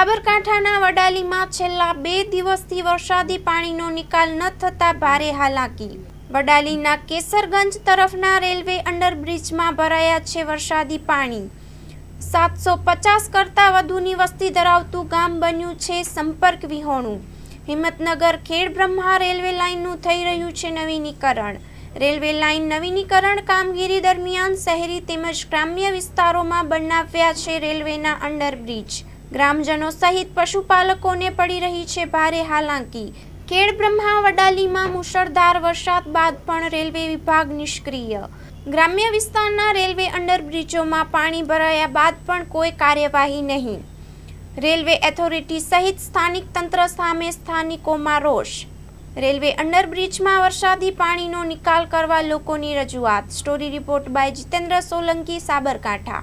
સાબરકાંઠાના વડાલીમાં છેલ્લા બે દિવસથી વરસાદી પાણીનો નિકાલ ન થતા ભારે હાલાકી. વડાલીના કેસરગંજ તરફના રેલવે અંડરબ્રિજમાં ભરાયા છે વરસાદી પાણી. સાતસો પચાસ કરતાં વધુની વસ્તી ધરાવતું ગામ બન્યું છે સંપર્ક વિહોણું. હિંમતનગર ખેડ બ્રહ્મા રેલવે લાઇનનું થઈ રહ્યું છે નવીનીકરણ. રેલવે લાઇન નવીનીકરણ કામગીરી દરમિયાન શહેરી તેમજ ગ્રામ્ય વિસ્તારોમાં બનાવ્યા છે રેલવેના અંડરબ્રિજ. ગ્રામજનો સહિત પશુપાલકોને પડી રહી છે ભારે હાલાકી. ખેડ બ્રહ્મા વડાલીમાં મુશળધાર વરસાદ બાદ પણ રેલવે વિભાગ નિષ્ક્રિય. ગ્રામ્ય વિસ્તારના રેલવે અંડરબ્રિજોમાં પાણી ભરાયા બાદ પણ કોઈ કાર્યવાહી નહીં. રેલવે ઓથોરિટી સહિત સ્થાનિક તંત્ર સામે સ્થાનિકોમાં રોષ. રેલવે અંડરબ્રિજમાં વરસાદી પાણીનો નિકાલ કરવા લોકોની રજૂઆત. Story report by Jitendra Solanki, Sabarkantha.